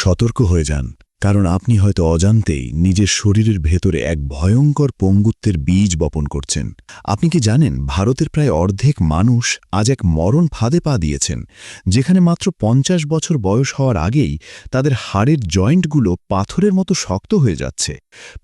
সতর্ক হয়ে যান। কারণ আপনি হয়তো অজান্তেই নিজের শরীরের ভেতরে এক ভয়ঙ্কর পঙ্গুত্বের বীজ বপন করছেন। আপনি কি জানেন, ভারতের প্রায় অর্ধেক মানুষ আজ এক মরণ ফাঁদে পা দিয়েছেন, যেখানে মাত্র পঞ্চাশ বছর বয়স হওয়ার আগেই তাদের হাড়ের জয়েন্টগুলো পাথরের মতো শক্ত হয়ে যাচ্ছে।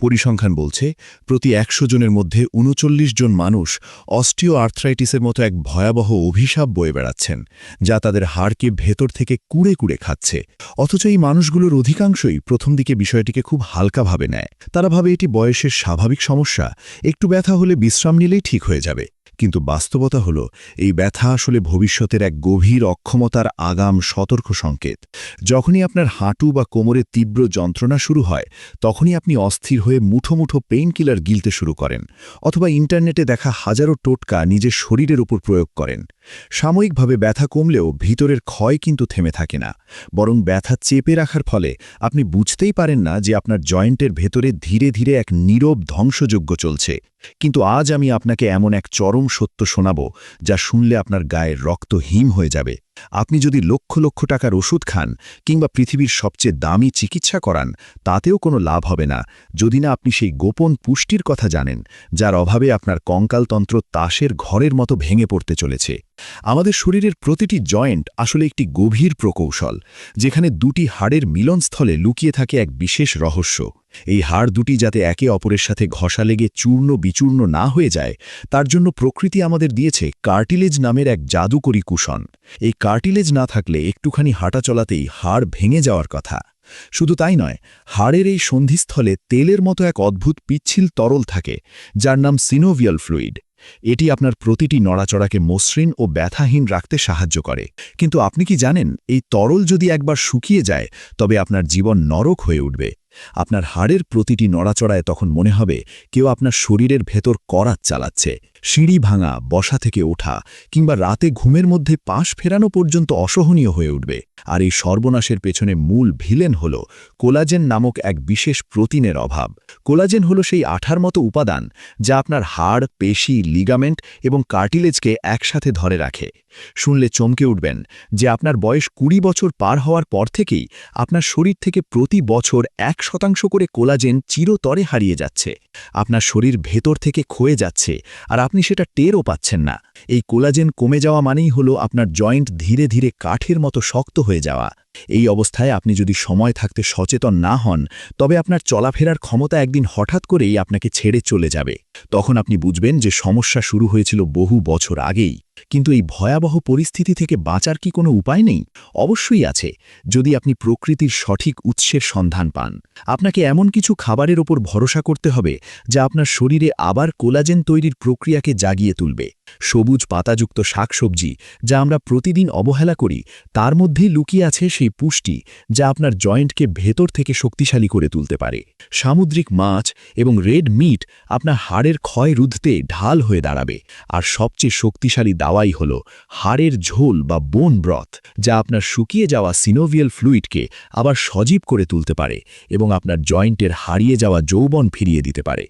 পরিসংখ্যান বলছে, প্রতি একশো জনের মধ্যে উনচল্লিশ জন মানুষ অস্টিও আর্থ্রাইটিসের মতো এক ভয়াবহ অভিশাপ বয়ে বেড়াচ্ছেন, যা তাদের হাড়কে ভেতর থেকে কুড়ে কুড়ে খাচ্ছে। অথচ এই মানুষগুলোর অধিকাংশই প্রথম দিকে বিষয়টিকে খুব হালকাভাবে নেয়। তারা ভাবে এটি বয়সের স্বাভাবিক সমস্যা, একটু ব্যথা হলে বিশ্রাম নিলেই ঠিক হয়ে যাবে। কিন্তু বাস্তবতা হল, এই ব্যথা আসলে ভবিষ্যতের এক গভীর অক্ষমতার আগাম সতর্ক সংকেত। যখনই আপনার হাঁটু বা কোমরে তীব্র যন্ত্রণা শুরু হয়, তখনই আপনি অস্থির হয়ে মুঠো মুঠো পেইন কিলার গিলতে শুরু করেন, অথবা ইন্টারনেটে দেখা হাজারো টোটকা নিজের শরীরের উপর প্রয়োগ করেন। সাময়িকভাবে ব্যথা কমলেও ভিতরের ক্ষয় কিন্তু থেমে থাকে না, বরং ব্যথা চেপে রাখার ফলে আপনি বুঝতেই পারেন না যে আপনার জয়েন্টের ভেতরে ধীরে ধীরে এক নীরব ধ্বংসযোগ্য চলছে। কিন্তু আজ আমি আপনাকে এমন এক চরম সত্য শোনাব, যা শুনলে আপনার গায়ের রক্ত হিম হয়ে যাবে। আপনি যদি লক্ষ লক্ষ টাকার ওষুধ খান কিংবা পৃথিবীর সবচেয়ে দামি চিকিৎসা করান, তাতেও কোনো লাভ হবে না। যদি না আপনি সেই গোপন পুষ্টির কথা জানেন, যার অভাবে আপনার কঙ্কালতন্ত্র তাসের ঘরের মতো ভেঙে পড়তে চলেছে। আমাদের শরীরের প্রতিটি জয়েন্ট আসলে একটি গভীর প্রকৌশল, যেখানে দুটি হাড়ের মিলনস্থলে লুকিয়ে থাকে এক বিশেষ রহস্য। এই হাড় দুটি যাতে একে অপরের সাথে ঘষা লেগে চূর্ণ বিচূর্ণ না হয়ে যায়, তার জন্য প্রকৃতি আমাদের দিয়েছে কার্টিলেজ নামের এক জাদুকরী কুশন এই কার্টিলেজ না থাকলে একটুখানি হাঁটা চলাতেই হাড় ভেঙে যাওয়ার কথা। শুধু তাই নয়, হাড়ের এই সন্ধিস্থলে তেলের মতো এক অদ্ভুত পিচ্ছিল তরল থাকে, যার নাম সিনোভিয়াল ফ্লুইড। এটি আপনার প্রতিটি নড়াচড়াকে মসৃণ ও ব্যথাহীন রাখতে সাহায্য করে। কিন্তু আপনি কি জানেন, এই তরল যদি একবার শুকিয়ে যায়, তবে আপনার জীবন নরক হয়ে উঠবে। আপনার হাড়ের প্রতিটি নড়াচড়ায় তখন মনে হবে কেউ আপনার শরীরের ভেতর করাত চালাচ্ছে, সিঁড়ি ভাঙা, বসা থেকে ওঠা, কিংবা রাতে ঘুমের মধ্যে পাশ ফেরানো পর্যন্ত অসহনীয় হয়ে উঠবে। আর এই সর্বনাশের পেছনে মূল ভিলেন হল কোলাজেন নামক এক বিশেষ প্রোটিনের অভাব। কোলাজেন হল সেই আঠার মতো উপাদান যা আপনার হাড়, পেশি, লিগামেন্ট এবং কার্টিলেজকে একসাথে ধরে রাখে। শুনলে চমকে উঠবেন যে আপনার বয়স কুড়ি বছর পার হওয়ার পর থেকেই আপনার শরীর থেকে প্রতি বছর এক শতাংশ করে কোলাজেন চিরতরে হারিয়ে যাচ্ছে। আপনার শরীর ভেতর থেকে ক্ষয়ে যাচ্ছে আর আপনি সেটা টেরও পাচ্ছেন না। এই কোলাজেন কমে যাওয়া মানেই হলো আপনার জয়েন্ট ধীরে ধীরে কাঠের মতো শক্ত হয়ে যাওয়া। এই অবস্থায় আপনি যদি সময় থাকতে সচেতন না হন, তবে আপনার চলাফেরার ক্ষমতা একদিন হঠাৎ করেই আপনাকে ছেড়ে চলে যাবে। তখন আপনি বুঝবেন যে সমস্যা শুরু হয়েছিল বহু বছর আগেই। কিন্তু এই ভয়াবহ পরিস্থিতি থেকে বাঁচার কি কোনো উপায় নেই? অবশ্যই আছে। যদি আপনি প্রকৃতির সঠিক উৎসের সন্ধান পান, আপনাকে এমন কিছু খাবারের ওপর ভরসা করতে হবে, যা আপনার শরীরে আবার কোলাজেন তৈরির প্রক্রিয়াকে জাগিয়ে তুলবে। সবুজ পাতাযুক্ত শাকসবজি, যা আমরা প্রতিদিন অবহেলা করি, তার মধ্যেই লুকিয়ে আছে সেই পুষ্টি যা আপনার জয়েন্টকে ভেতর থেকে শক্তিশালী করে তুলতে পারে। সামুদ্রিক মাছ এবং রেড মিট আপনার হাড়ের ক্ষয় রুধতে ঢাল হয়ে দাঁড়াবে। আর সবচেয়ে শক্তিশালী দাওয়াই হল হাড়ের ঝোল বা বোন ব্রথ, যা আপনার শুকিয়ে যাওয়া সিনোভিয়াল ফ্লুইডকে আবার সজীব করে তুলতে পারে এবং আপনার জয়েন্টের হারিয়ে যাওয়া যৌবন ফিরিয়ে দিতে পারে।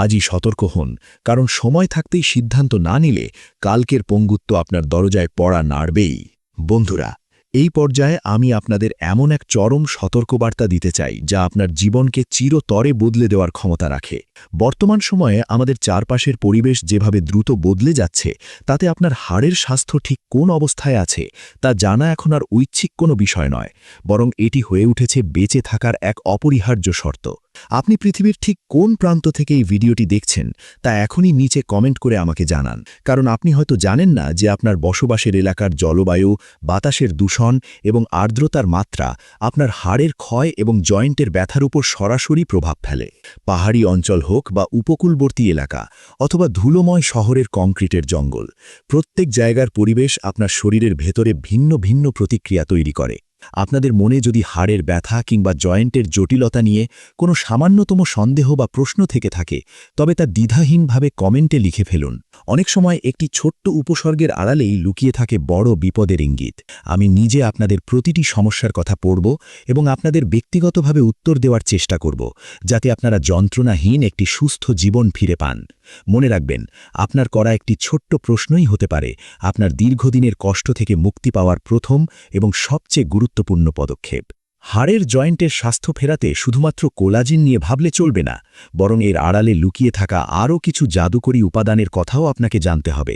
আজই সতর্ক হন, কারণ সময় থাকতেই সিদ্ধান্ত না নিলে কালকের পঙ্গুত্ব আপনার দরজায় পড়া নাড়বেই। বন্ধুরা এই পর্যায়ে আমি আপনাদের এমন এক চরম সতর্কবার্তা দিতে চাই, যা আপনার জীবনকে চিরতরে বদলে দেওয়ার ক্ষমতা রাখে। বর্তমান সময়ে আমাদের চারপাশের পরিবেশ যেভাবে দ্রুত বদলে যাচ্ছে, তাতে আপনার হাড়ের স্বাস্থ্য ঠিক কোন অবস্থায় আছে, তা জানা এখন আর ঐচ্ছিক কোনো বিষয় নয়, বরং এটি হয়ে উঠেছে বেঁচে থাকার এক অপরিহার্য শর্ত। আপনি পৃথিবীর ঠিক কোন প্রান্ত থেকে এই ভিডিওটি দেখছেন তা এখনই নিচে কমেন্ট করে আমাকে জানান। কারণ আপনি হয়তো জানেন না যে আপনার বসবাসের এলাকার জলবায়ু, বাতাসের দূষণ এবং আর্দ্রতার মাত্রা আপনার হাড়ের ক্ষয় এবং জয়েন্টের ব্যথার উপর সরাসরি প্রভাব ফেলে। পাহাড়ি অঞ্চল হোক বা উপকূলবর্তী এলাকা অথবা ধুলোময় শহরের কংক্রিটের জঙ্গল, প্রত্যেক জায়গার পরিবেশ আপনার শরীরের ভেতরে ভিন্ন ভিন্ন প্রতিক্রিয়া তৈরি করে। আপনাদের মনে যদি হাড়ের ব্যথা কিংবা জয়েন্টের জটিলতা নিয়ে কোনো সামান্যতম সন্দেহ বা প্রশ্ন থেকে থাকে, তবে তা দ্বিধাহীনভাবে কমেন্টে লিখে ফেলুন। অনেক সময় একটি ছোট্ট উপসর্গের আড়ালেই লুকিয়ে থাকে বড় বিপদের ইঙ্গিত। আমি নিজে আপনাদের প্রতিটি সমস্যার কথা পড়ব এবং আপনাদের ব্যক্তিগতভাবে উত্তর দেওয়ার চেষ্টা করব, যাতে আপনারা যন্ত্রণাহীন একটি সুস্থ জীবন ফিরে পান। মনে রাখবেন, আপনার করা একটি ছোট্ট প্রশ্নই হতে পারে, আপনার দীর্ঘদিনের কষ্ট থেকে মুক্তি পাওয়ার প্রথম এবং সবচেয়ে গুরুত্বপূর্ণ পদক্ষেপ। হাড়ের জয়েন্টের স্বাস্থ্য ফেরাতে শুধুমাত্র কোলাজিন নিয়ে ভাবলে চলবে না, বরং এর আড়ালে লুকিয়ে থাকা আরও কিছু জাদুকরী উপাদানের কথাও আপনাকে জানতে হবে।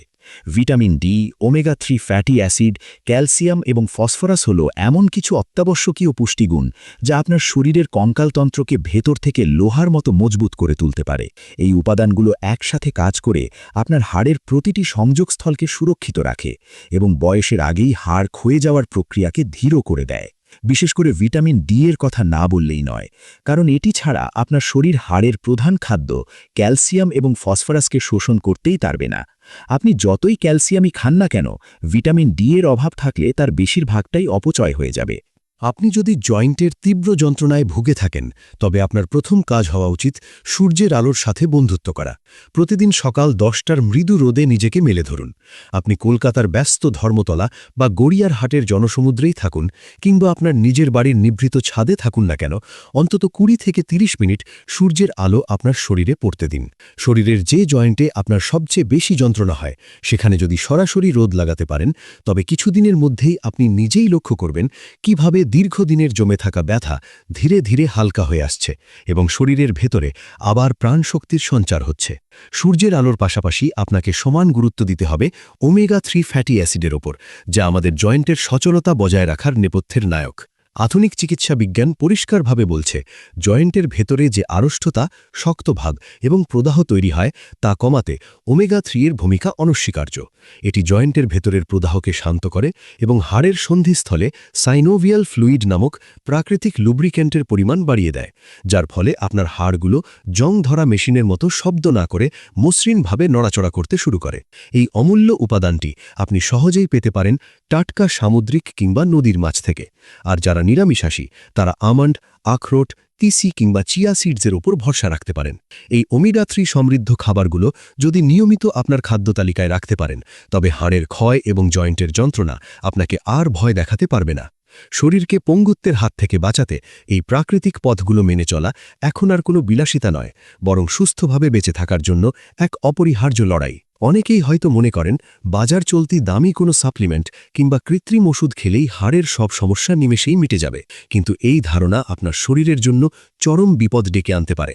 Vitamin D, omega three fatty acid, calcium এবং ফসফরাস হল এমন কিছু অত্যাবশ্যকীয় পুষ্টিগুণ যা আপনার শরীরের কঙ্কালতন্ত্রকে ভেতর থেকে লোহার মতো মজবুত করে তুলতে পারে। এই উপাদানগুলো একসাথে কাজ করে আপনার হাড়ের প্রতিটি সংযোগস্থলকে সুরক্ষিত রাখে এবং বয়সের আগেই হাড় ক্ষয়ে যাওয়ার প্রক্রিয়াকে ধীর করে দেয়। বিশেষ করে ভিটামিন ডি এর কথা না বললেই নয়, কারণ এটি ছাড়া আপনার শরীর হাড়ের প্রধান খাদ্য ক্যালসিয়াম এবং ফসফরাসকে শোষণ করতেই পারবে না। আপনি যতই ক্যালসিয়ামই খান না কেন, ভিটামিন ডি এর অভাব থাকলে তার বেশিরভাগটাই অপচয় হয়ে যাবে। আপনি যদি জয়েন্টের তীব্র যন্ত্রণায় ভুগে থাকেন, তবে আপনার প্রথম কাজ হওয়া উচিত সূর্যের আলোর সাথে বন্ধুত্ব করা। প্রতিদিন সকাল দশটার মৃদু রোদে নিজেকে মেলে ধরুন। আপনি কলকাতার ব্যস্ত ধর্মতলা বা গড়িয়ার হাটের জনসমুদ্রেই থাকুন কিংবা আপনার নিজের বাড়ির নিভৃত ছাদে থাকুন না কেন, অন্তত কুড়ি থেকে ৩০ মিনিট সূর্যের আলো আপনার শরীরে পড়তে দিন। শরীরের যে জয়েন্টে আপনার সবচেয়ে বেশি যন্ত্রণা হয়, সেখানে যদি সরাসরি রোদ লাগাতে পারেন, তবে কিছুদিনের মধ্যেই আপনি নিজেই লক্ষ্য করবেন কীভাবে দীর্ঘদিনের জমে থাকা ব্যথা ধীরে ধীরে হালকা হয়ে আসছে এবং শরীরের ভেতরে আবার প্রাণশক্তির সঞ্চার হচ্ছে। সূর্যের আলোর পাশাপাশি আপনাকে সমান গুরুত্ব দিতে হবে ওমেগা থ্রি ফ্যাটি অ্যাসিডের ওপর, যা আমাদের জয়েন্টের সচলতা বজায় রাখার নেপথ্যের নায়ক। আধুনিক চিকিৎসা বিজ্ঞান পরিষ্কারভাবে বলছে, জয়েন্টের ভেতরে যে আড়ষ্ঠতা শক্ত ভাগ এবং প্রদাহ তৈরি হয় তা কমাতে ওমেগা থ্রি এর ভূমিকা অনস্বীকার্য। এটি জয়েন্টের ভেতরের প্রদাহকে শান্ত করে এবং হাড়ের সন্ধিস্থলে সাইনোভিয়াল ফ্লুইড নামক প্রাকৃতিক লুব্রিকেন্টের পরিমাণ বাড়িয়ে দেয়, যার ফলে আপনার হাড়গুলো জং ধরা মেশিনের মতো শব্দ না করে মসৃণভাবে নড়াচড়া করতে শুরু করে। এই অমূল্য উপাদানটি আপনি সহজেই পেতে পারেন টাটকা সামুদ্রিক কিংবা নদীর মাছ থেকে। আর যারা নিরামিষাসী তারা আমন্ড, আখরোট, তিসি কিংবা চিয়া সিডসের ওপর ভরসা রাখতে পারেন। এই ওমিডা থ্রি সমৃদ্ধ খাবারগুলো যদি নিয়মিত আপনার খাদ্য তালিকায় রাখতে পারেন, তবে হাড়ের ক্ষয় এবং জয়েন্টের যন্ত্রণা আপনাকে আর ভয় দেখাতে পারবে না। শরীরকে পঙ্গুত্বের হাত থেকে বাঁচাতে এই প্রাকৃতিক পথগুলো মেনে চলা এখন আর কোনো বিলাসিতা নয়, বরং সুস্থভাবে বেঁচে থাকার জন্য এক অপরিহার্য লড়াই। অনেকেই হয়তো মনে করেন, বাজার চলতি দামি কোনো সাপ্লিমেন্ট কিংবা কৃত্রিম ওষুধ খেলেই হাড়ের সব সমস্যা নিমেষেই মিটে যাবে। কিন্তু এই ধারণা আপনার শরীরের জন্য চরম বিপদ ডেকে আনতে পারে।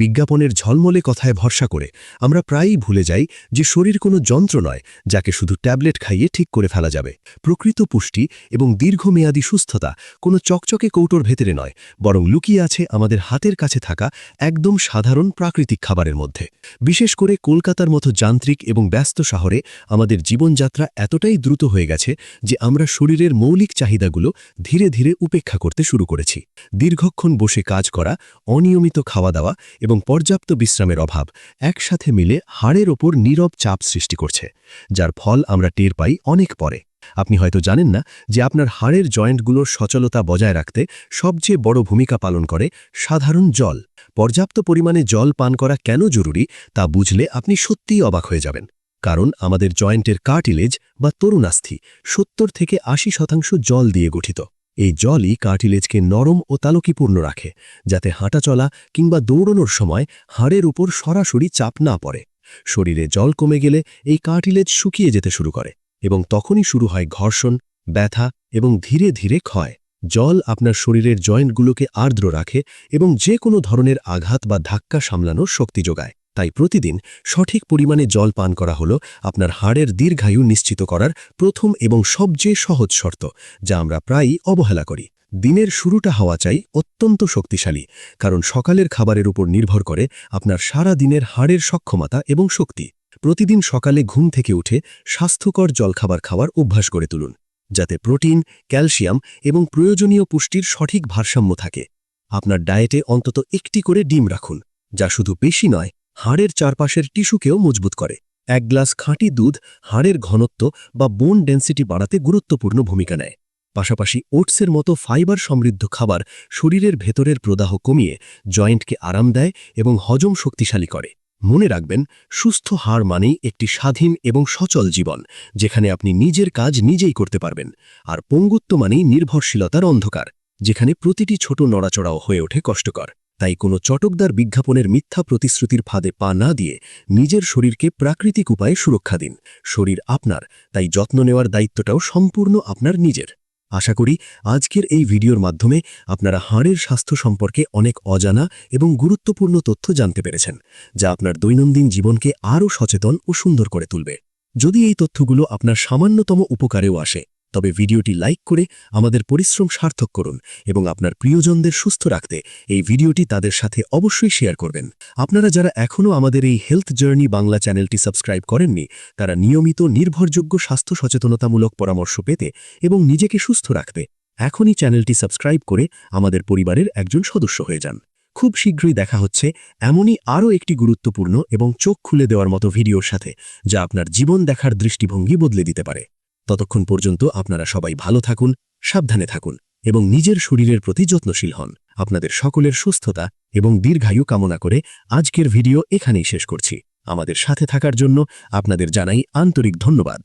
বিজ্ঞাপনের ঝলমলে কথায় ভরসা করে আমরা প্রায়ই ভুলে যাই যে শরীর কোনো যন্ত্র নয় যাকে শুধু ট্যাবলেট খাইয়ে ঠিক করে ফেলা যাবে। প্রকৃত পুষ্টি এবং দীর্ঘমেয়াদী সুস্থতা কোনো চকচকে কৌটোর ভেতরে নয়, বরং লুকিয়ে আছে আমাদের হাতের কাছে থাকা একদম সাধারণ প্রাকৃতিক খাবারের মধ্যে। বিশেষ করে কলকাতার মতো যান্ত্রিক এবং ব্যস্ত শহরে আমাদের জীবনযাত্রা এতটাই দ্রুত হয়ে গেছে যে আমরা শরীরের মৌলিক চাহিদাগুলো ধীরে ধীরে উপেক্ষা করতে শুরু করেছি। দীর্ঘক্ষণ বসে কাজ করা, অনিয়মিত খাওয়া দাওয়া এবং পর্যাপ্ত বিশ্রামের অভাব একসাথে মিলে হাড়ের ওপর নীরব চাপ সৃষ্টি করছে, যার ফল আমরা টের পাই অনেক পরে। আপনি হয়তো জানেন না যে আপনার হাড়ের জয়েন্টগুলোর সচলতা বজায় রাখতে সবচেয়ে বড় ভূমিকা পালন করে সাধারণ জল। পর্যাপ্ত পরিমাণে জল পান করা কেন জরুরি তা বুঝলে আপনি সত্যিই অবাক হয়ে যাবেন। কারণ আমাদের জয়েন্টের কার্টিলেজ বা তরুণাস্থি সত্তর থেকে আশি শতাংশ জল দিয়ে গঠিত। এই জলই কার্টিলেজকে নরম ও তালকিপূর্ণ রাখে, যাতে হাঁটাচলা কিংবা দৌড়নোর সময় হাড়ের উপর সরাসরি চাপ না পড়ে। শরীরে জল কমে গেলে এই কার্টিলেজ শুকিয়ে যেতে শুরু করে এবং তখনই শুরু হয় ঘর্ষণ, ব্যথা এবং ধীরে ধীরে ক্ষয়। জল আপনার শরীরের জয়েন্টগুলোকে আর্দ্র রাখে এবং যে কোনো ধরনের আঘাত বা ধাক্কা সামলানোর শক্তি যোগায়। তাই প্রতিদিন সঠিক পরিমাণে জল পান করা হল আপনার হাড়ের দীর্ঘায়ু নিশ্চিত করার প্রথম এবং সবচেয়ে সহজ শর্ত, যা আমরা প্রায়ই অবহেলা করি। দিনের শুরুটা হওয়া চাই অত্যন্ত শক্তিশালী, কারণ সকালের খাবারের উপর নির্ভর করে আপনার সারা দিনের হাড়ের সক্ষমতা এবং শক্তি। প্রতিদিন সকালে ঘুম থেকে উঠে স্বাস্থ্যকর জলখাবার খাওয়ার অভ্যাস করে তুলুন, যাতে প্রোটিন, ক্যালসিয়াম এবং প্রয়োজনীয় পুষ্টির সঠিক ভারসাম্য থাকে। আপনার ডায়েটে অন্তত একটি করে ডিম রাখুন, যা শুধু পেশি নয় হাড়ের চারপাশের টিস্যুকেও মজবুত করে। এক গ্লাস খাঁটি দুধ হাড়ের ঘনত্ব বা বোন ডেন্সিটি বাড়াতে গুরুত্বপূর্ণ ভূমিকা নেয়। পাশাপাশি ওটসের মতো ফাইবার সমৃদ্ধ খাবার শরীরের ভেতরের প্রদাহ কমিয়ে জয়েন্টকে আরাম দেয় এবং হজম শক্তিশালী করে। মনে রাখবেন, সুস্থ হাড় মানেই একটি স্বাধীন এবং সচল জীবন, যেখানে আপনি নিজের কাজ নিজেই করতে পারবেন, আর পঙ্গুত্ব মানেই নির্ভরশীলতার অন্ধকার, যেখানে প্রতিটি ছোট নড়াচড়াও হয়ে ওঠে কষ্টকর। তাই কোনো চটকদার বিজ্ঞাপনের মিথ্যা প্রতিশ্রুতির ফাঁদে পা না দিয়ে নিজের শরীরকে প্রাকৃতিক উপায়ে সুরক্ষা দিন। শরীর আপনার, তাই যত্ন নেওয়ার দায়িত্বটাও সম্পূর্ণ আপনার নিজের। আশা করি আজকের এই ভিডিওর মাধ্যমে আপনারা হাড়ের স্বাস্থ্য সম্পর্কে অনেক অজানা এবং গুরুত্বপূর্ণ তথ্য জানতে পেরেছেন, যা আপনার দৈনন্দিন জীবনকে আরও সচেতন ও সুন্দর করে তুলবে। যদি এই তথ্যগুলো আপনার সামান্যতম উপকারেও আসে তবে ভিডিওটি লাইক করে আমাদের পরিশ্রম সার্থক করুন এবং আপনার প্রিয়জনদের সুস্থ রাখতে এই ভিডিওটি তাদের সাথে অবশ্যই শেয়ার করবেন। আপনারা যারা এখনও আমাদের এই হেলথ জার্নি বাংলা চ্যানেলটি সাবস্ক্রাইব করেননি, তারা নিয়মিত নির্ভরযোগ্য স্বাস্থ্য সচেতনতামূলক পরামর্শ পেতে এবং নিজেকে সুস্থ রাখতে এখনই চ্যানেলটি সাবস্ক্রাইব করে আমাদের পরিবারের একজন সদস্য হয়ে যান। খুব শীঘ্রই দেখা হচ্ছে এমনই আরও একটি গুরুত্বপূর্ণ এবং চোখ খুলে দেওয়ার মতো ভিডিওর সাথে, যা আপনার জীবন দেখার দৃষ্টিভঙ্গি বদলে দিতে পারে। ততক্ষণ পর্যন্ত আপনারা সবাই ভালো থাকুন, সাবধানে থাকুন এবং নিজের শরীরের প্রতি যত্নশীল হন। আপনাদের সকলের সুস্থতা এবং দীর্ঘায়ু কামনা করে আজকের ভিডিও এখানেই শেষ করছি। আমাদের সাথে থাকার জন্য আপনাদের জানাই আন্তরিক ধন্যবাদ।